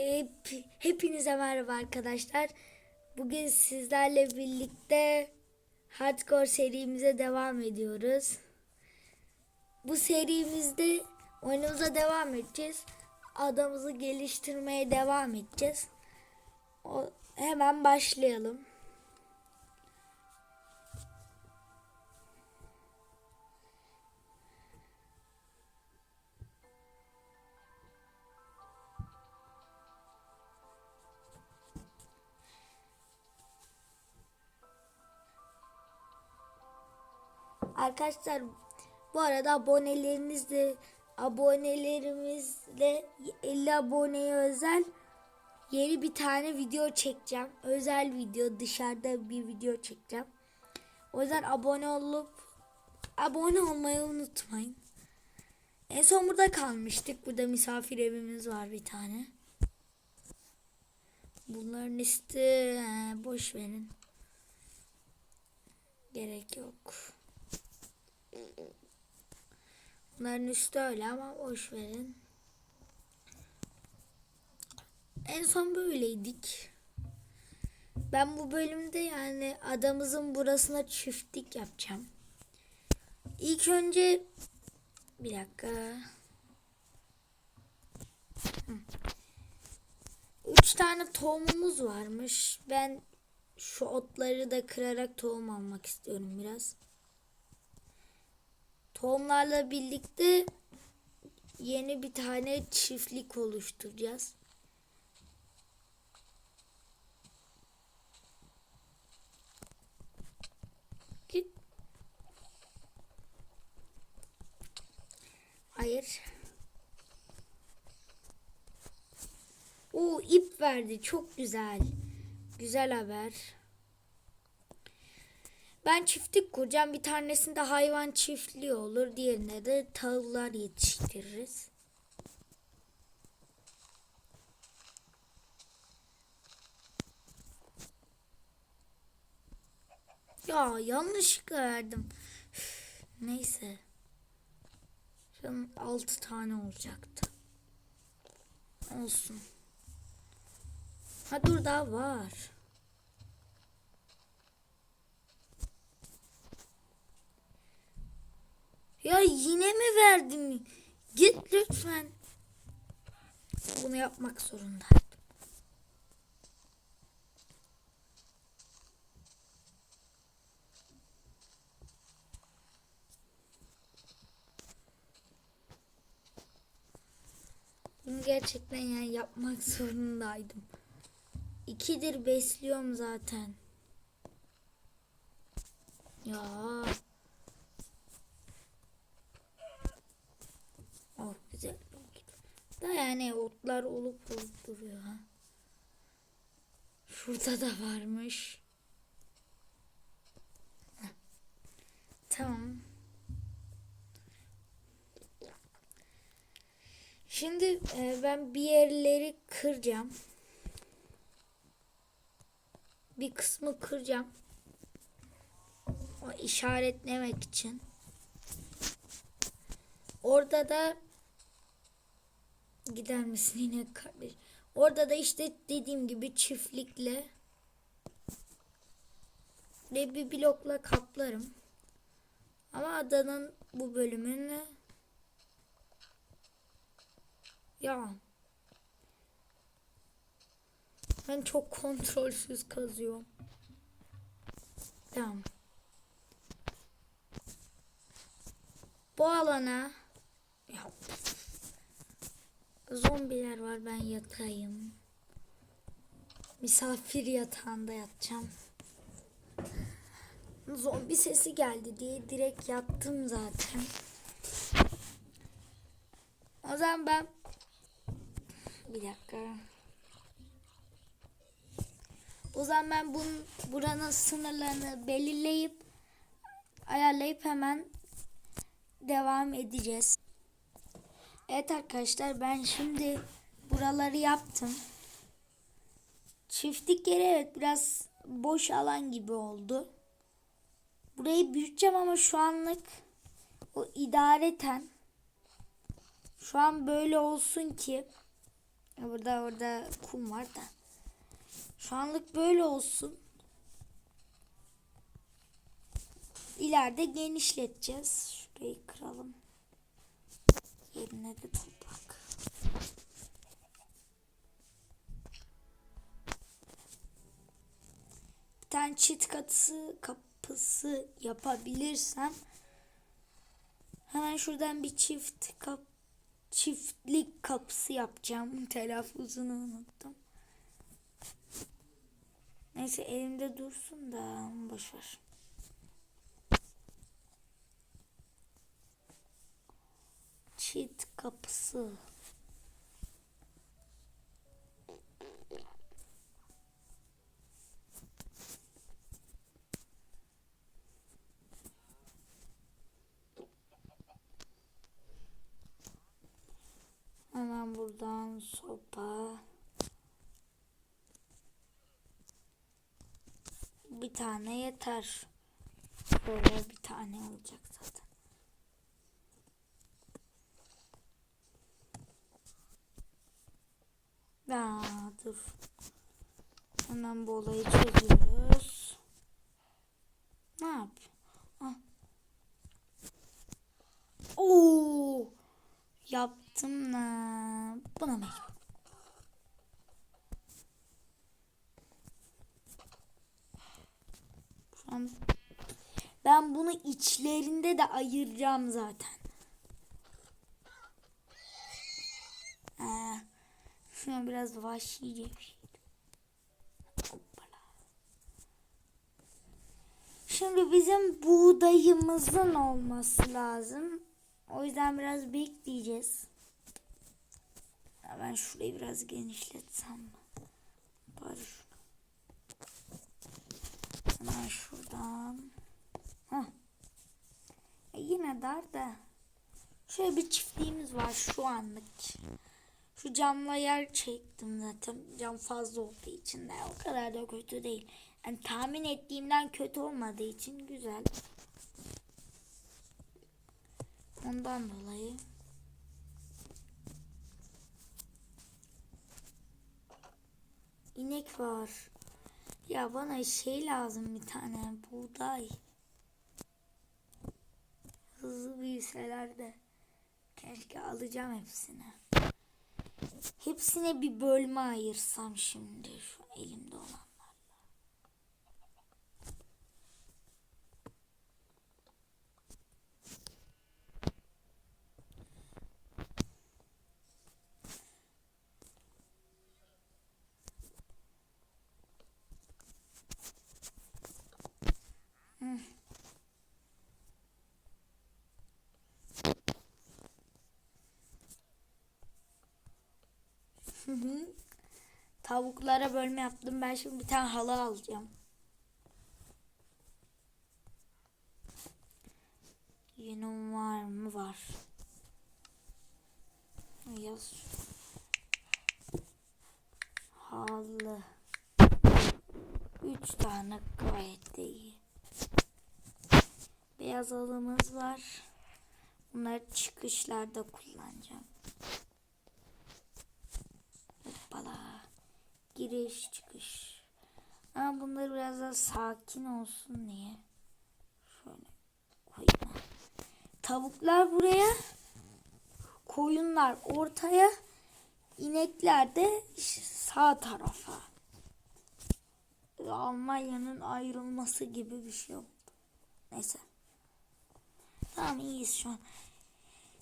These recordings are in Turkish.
Hep, hepinize merhaba arkadaşlar. Bugün sizlerle birlikte Hardcore serimize devam ediyoruz. Bu serimizde oyunumuza devam edeceğiz. Adamımızı geliştirmeye devam edeceğiz. O, hemen başlayalım. Arkadaşlar bu arada abonelerinizle abonelerimizle 50 aboneye özel yeni bir tane video çekeceğim. Özel video dışarıda bir video çekeceğim. O yüzden abone olup abone olmayı unutmayın. En son burada kalmıştık. Burada misafir evimiz var bir tane. Bunların he, boş verin. Gerek yok. Bunların üstü öyle ama boş verin. En son böyleydik. Ben bu bölümde yani adamızın burasına çiftlik yapacağım. İlk önce bir dakika. Üç tane tohumumuz varmış. Ben şu otları da kırarak tohum almak istiyorum biraz. Tohumlarla birlikte yeni bir tane çiftlik oluşturacağız. Hayır. O ip verdi. Çok güzel. Güzel haber. Ben çiftlik kuracağım. Bir tanesinde hayvan çiftliği olur. Diğerine de tavuklar yetiştiririz. Ya yanlışlıkla verdim. Üf, Neyse. Şunun 6 tane olacaktı. Olsun. Ha dur daha var. Ya yine mi verdim? Git lütfen. Bunu yapmak zorundaydım. Bunu gerçekten yani yapmak zorundaydım. İkidir besliyorum zaten. Ya. Oh güzel. Da yani otlar olup olup duruyor ha. Şurada da varmış. Heh. Tamam. Şimdi e, ben bir yerleri kıracağım. Bir kısmı kıracağım. O işaretlemek için. Orada da gider misin yine kardeş? Orada da işte dediğim gibi çiftlikle ve bir blokla kaplarım. Ama adanın bu bölümünü ya ben çok kontrolsüz kazıyorum. Tamam. Bu alana ya Zombiler var ben yatayım. Misafir yatağında yatacağım. Zombi sesi geldi diye direkt yattım zaten. O zaman ben bir dakika. O zaman ben bunun buranın sınırlarını belirleyip ayarlayıp hemen devam edeceğiz. Evet arkadaşlar ben şimdi buraları yaptım. Çiftlik yeri evet biraz boş alan gibi oldu. Burayı büyüteceğim ama şu anlık o idareten şu an böyle olsun ki Burada orada kum var da. Şu anlık böyle olsun. İleride genişleteceğiz. Şurayı kıralım. Yerine de toprak. Bir tane çift katısı kapısı yapabilirsem hemen şuradan bir çift kap çiftlik kapısı yapacağım. Telaffuzunu unuttum. Neyse elimde dursun da boşver. Çift kapısı. Hemen buradan sopa. Bir tane yeter. Böyle bir tane olacak zaten. Aa, dur. Hemen bu olayı çözüyoruz. Ne yap? Ah. Oo! Yaptım da buna mecbur. Ben bunu içlerinde de ayıracağım zaten. Ee, şu an biraz vahşice bir şey. Şimdi bizim buğdayımızın olması lazım. O yüzden biraz bekleyeceğiz. Ben şurayı biraz genişletsem mi? Bari şunu. Hemen şuradan. Heh. E yine dar da. Şöyle bir çiftliğimiz var şu anlık. Şu camla yer çektim zaten. Cam fazla olduğu için de o kadar da kötü değil. Yani tahmin ettiğimden kötü olmadığı için güzel. Ondan dolayı. İnek var. Ya bana şey lazım bir tane buğday. Hızlı büyüseler de keşke alacağım hepsini. Hepsine bir bölme ayırsam şimdi şu elimde olan. Tavuklara bölme yaptım. Ben şimdi bir tane halı alacağım. Yunum var mı? Var. Yaz. Halı. Üç tane gayet de iyi. Beyaz halımız var. Bunları çıkışlarda kullanacağım. Hoppala. Giriş çıkış. Ama bunları biraz daha sakin olsun diye. Şöyle koyayım. Tavuklar buraya. Koyunlar ortaya. inekler de sağ tarafa. Almanya'nın ayrılması gibi bir şey oldu. Neyse. Tamam iyiyiz şu an.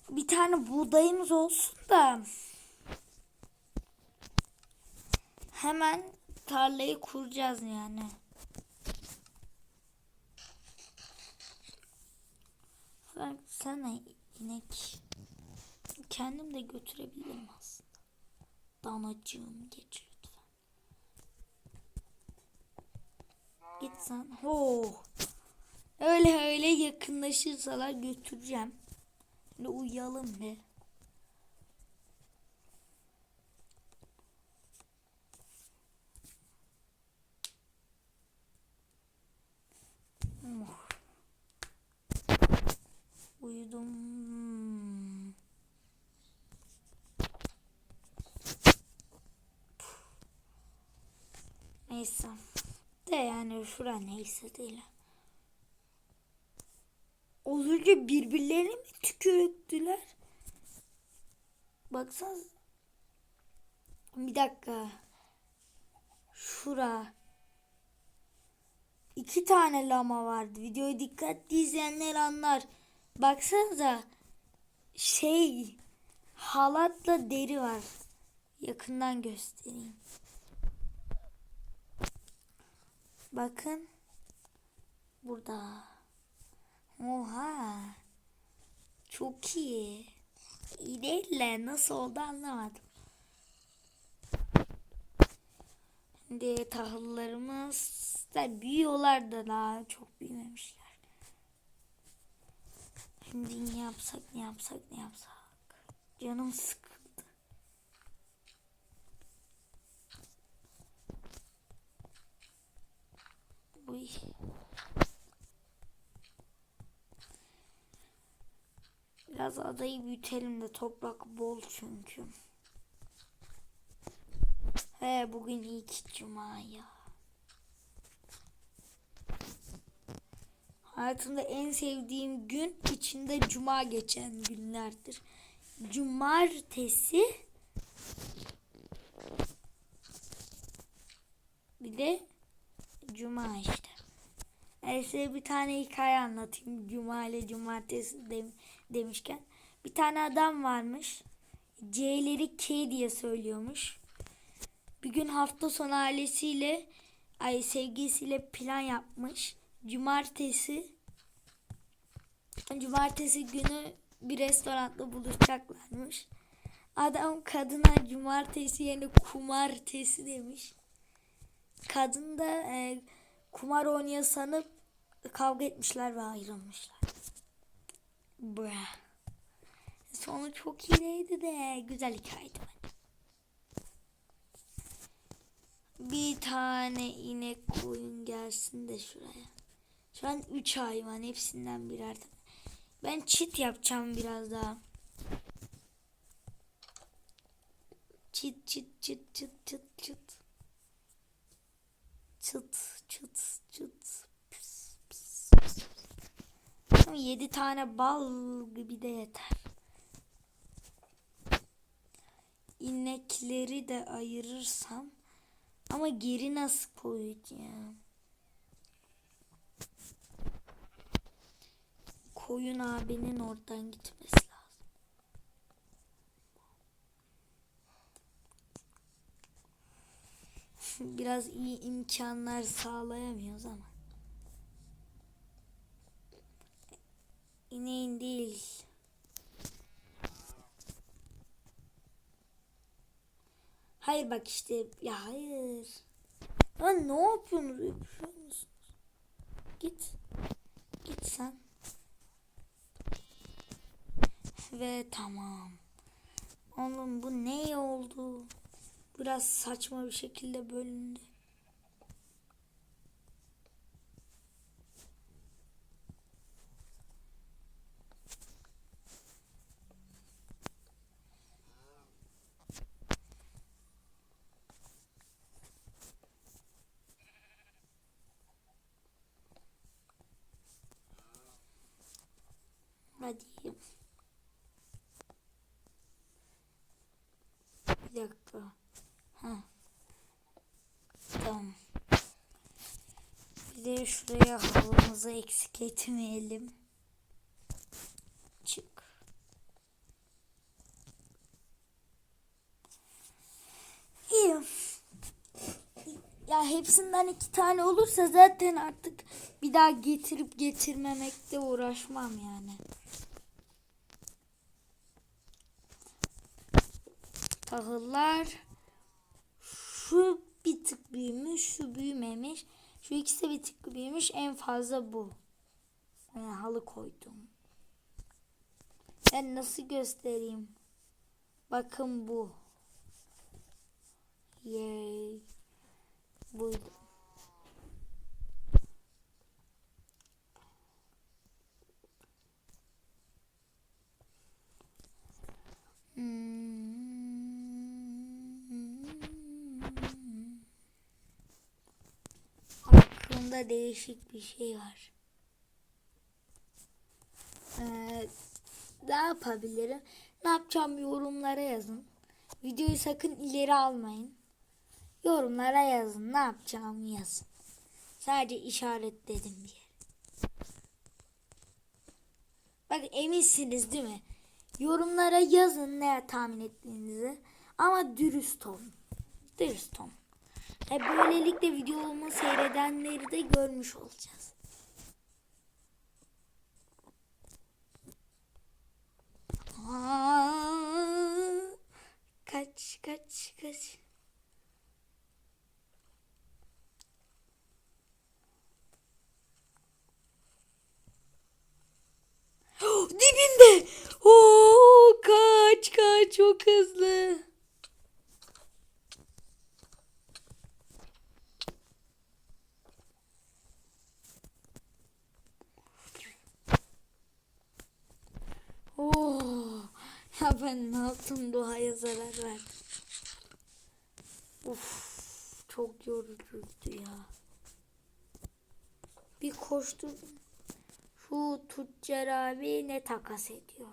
Bir tane buğdayımız olsun da hemen tarlayı kuracağız yani. Sen inek kendim de götürebilirim aslında. Danacığım geç lütfen. Git sen. Oh. Öyle öyle yakınlaşırsalar götüreceğim. Şimdi uyuyalım be. Oh. Uyudum. Neyse. De yani şura neyse değil. Az önce birbirlerine mi tükürüktüler? Baksanız. Bir dakika. Şura. İki tane lama vardı. Videoyu dikkatli izleyenler anlar. Baksanıza. Şey. Halatla deri var. Yakından göstereyim. Bakın. Burada. Oha. Çok iyi. De nasıl oldu anlamadım. Şimdi tahıllarımız da büyüyorlar da daha çok büyümemişler. Şimdi ne yapsak ne yapsak ne yapsak. Canım sıkıldı. Uy. Biraz adayı büyütelim de toprak bol çünkü. He bugün ilk cuma ya. Hayatımda en sevdiğim gün içinde cuma geçen günlerdir. Cumartesi bir de cuma işte. Ben size bir tane hikaye anlatayım. Cuma ile cumartesi dem demişken. Bir tane adam varmış. C'leri K diye söylüyormuş. Bir gün hafta sonu ailesiyle ay sevgilisiyle plan yapmış. Cumartesi cumartesi günü bir restoranda buluşacaklarmış. Adam kadına cumartesi yerine kumartesi demiş. Kadın da e, kumar oynuyor sanıp kavga etmişler ve ayrılmışlar. Bra. Sonu çok iyiydi de güzel hikayeydi bence. Bir tane inek koyun gelsin de şuraya. Şu an 3 hayvan hepsinden birer tane. Ben çit yapacağım biraz daha. Çit çit çit çit çit çit. Çıt çıt çıt. Pıs, pıs, pıs. Ama 7 tane bal gibi de yeter. İnekleri de ayırırsam ama geri nasıl koyacağım? Koyun abinin oradan gitmesi lazım. Biraz iyi imkanlar sağlayamıyoruz ama. İneğin değil. Hayır bak işte ya hayır. Lan ne yapıyorsunuz? Öpüşüyor musunuz? Git. Git sen. Ve tamam. Oğlum bu ne oldu? Biraz saçma bir şekilde bölündü. Hadi. Bir dakika. Ha. Tamam. Bir de şuraya havamızı eksik etmeyelim. Çık. İyi. Ya hepsinden iki tane olursa zaten artık bir daha getirip getirmemekte uğraşmam yani. tahıllar şu bir tık büyümüş, şu büyümemiş. Şu ikisi bir tık büyümüş. En fazla bu. Yani halı koydum. Ben nasıl göstereyim? Bakın bu. Yay. Buydu. Burada değişik bir şey var. Ee, ne yapabilirim? Ne yapacağım yorumlara yazın. Videoyu sakın ileri almayın. Yorumlara yazın. Ne yapacağımı yazın. Sadece işaretledim diye. Bak eminsiniz değil mi? Yorumlara yazın ne tahmin ettiğinizi. Ama dürüst olun. Dürüst olun. E böylelikle videomu seyredenleri de görmüş olacağız. Aa, kaç kaç kaç. Dibimde. Oo, kaç kaç çok hızlı. Oo, ne yaptım doğaya zarar verdim. Uf, çok yorucuydu ya. Bir koşturdum. Şu tüccar abi ne takas ediyor?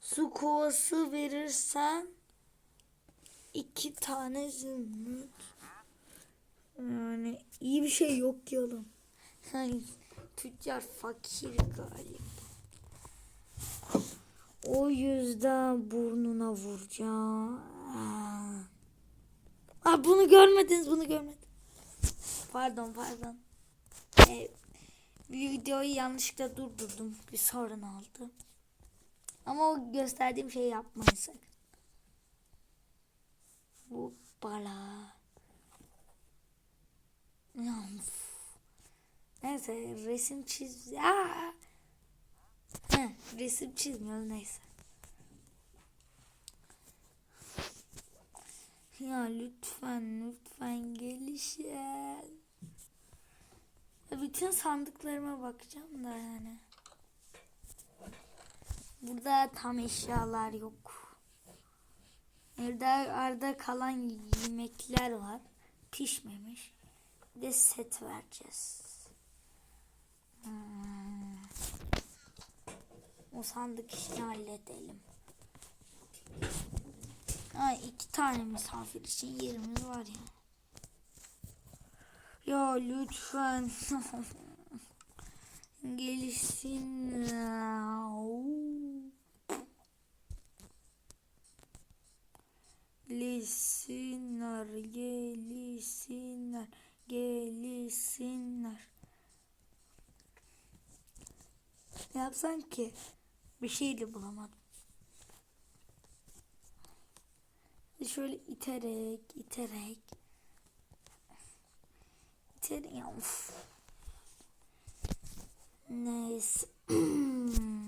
Su kovası verirsen iki tane zümrüt. Yani iyi bir şey yok ki oğlum. Yani tüccar fakir galiba. O yüzden burnuna vuracağım. Aa. Bunu görmediniz, bunu görmediniz. Pardon, pardon. Ee, videoyu yanlışlıkla durdurdum. Bir sorun oldu. Ama o gösterdiğim şeyi yapmayın sakın. Bu bala. Ya, üf. Neyse resim çiz. Aa! Heh, resim çizmiyoruz neyse. Ya lütfen lütfen gelişin. Bütün sandıklarıma bakacağım da yani. Burada tam eşyalar yok. Evde arada kalan yemekler var. Pişmemiş. Bir de set vereceğiz. Hmm. O sandık işini halledelim. Ha, iki tane misafir için yerimiz var ya. Ya lütfen. Gelişsin. Gelsinler, gelsinler, gelsinler. Ne yapsam ki? Bir şey de bulamadım. Şöyle iterek, iterek. İterek. Neyse.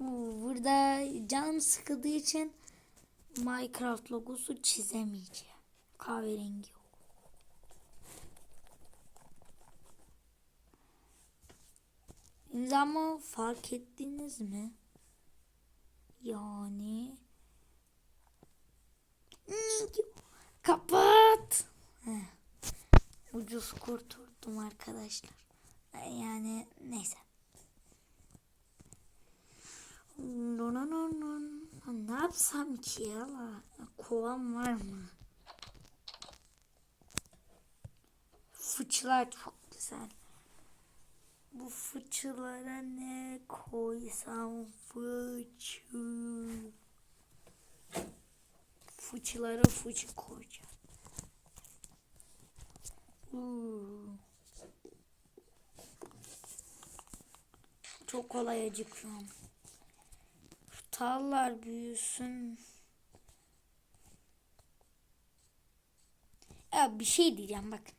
Burada canım sıkıldığı için Minecraft logosu çizemeyeceğim. Kahverengi yok. Ama fark ettiniz mi? Yani kapat. Heh. Ucuz kurtuldum arkadaşlar. Yani neyse. Ne yapsam ki ya? Kovam var mı? Fıçılar çok güzel. Bu fıçılara ne koysam fıçı. Fıçılara fıçı koyacağım. Uuu. Çok kolay acıkıyorum. Şu tallar büyüsün. Ya bir şey diyeceğim bakın.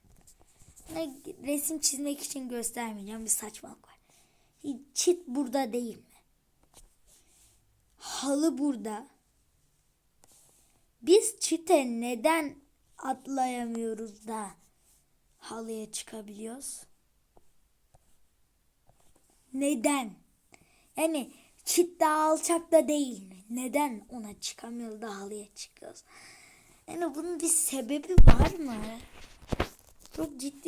Ne resim çizmek için göstermeyeceğim bir saçmalık var. Çit burada değil mi? Halı burada. Biz çite neden atlayamıyoruz da halıya çıkabiliyoruz? Neden? Yani çit daha alçak da değil mi? Neden ona çıkamıyoruz da halıya çıkıyoruz? Yani bunun bir sebebi var mı? Çok ciddi.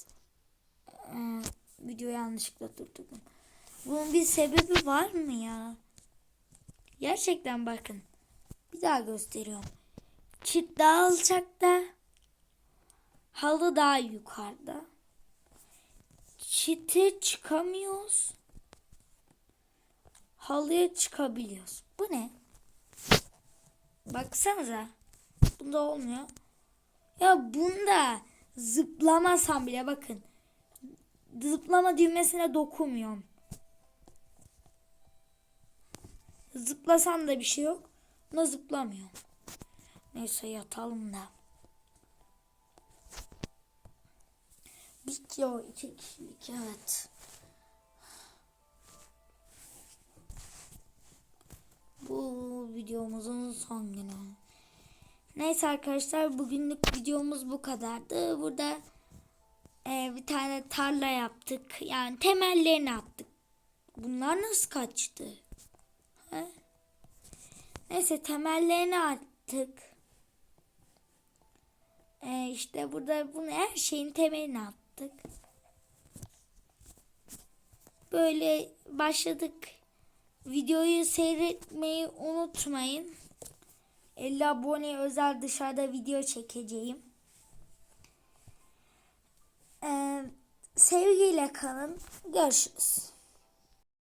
Ee, video yanlışlıkla durdurdum. Bunun bir sebebi var mı ya? Gerçekten bakın. Bir daha gösteriyorum. Çit daha alçakta. Halı daha yukarıda. Çite çıkamıyoruz. Halıya çıkabiliyoruz. Bu ne? Baksanıza. Bunda olmuyor. Ya bunda zıplamasam bile bakın. Zıplama düğmesine dokunmuyorum. Zıplasam da bir şey yok. Buna zıplamıyorum. Neyse yatalım da. Video iki kişilik evet. Bu videomuzun son günü. Neyse arkadaşlar bugünlük videomuz bu kadardı. Burada e, bir tane tarla yaptık. Yani temellerini attık. Bunlar nasıl kaçtı? He? Neyse temellerini attık. E, işte burada bunu her şeyin temelini attık. Böyle başladık. Videoyu seyretmeyi unutmayın. 50 abone özel dışarıda video çekeceğim. Ee, sevgiyle kalın. Görüşürüz.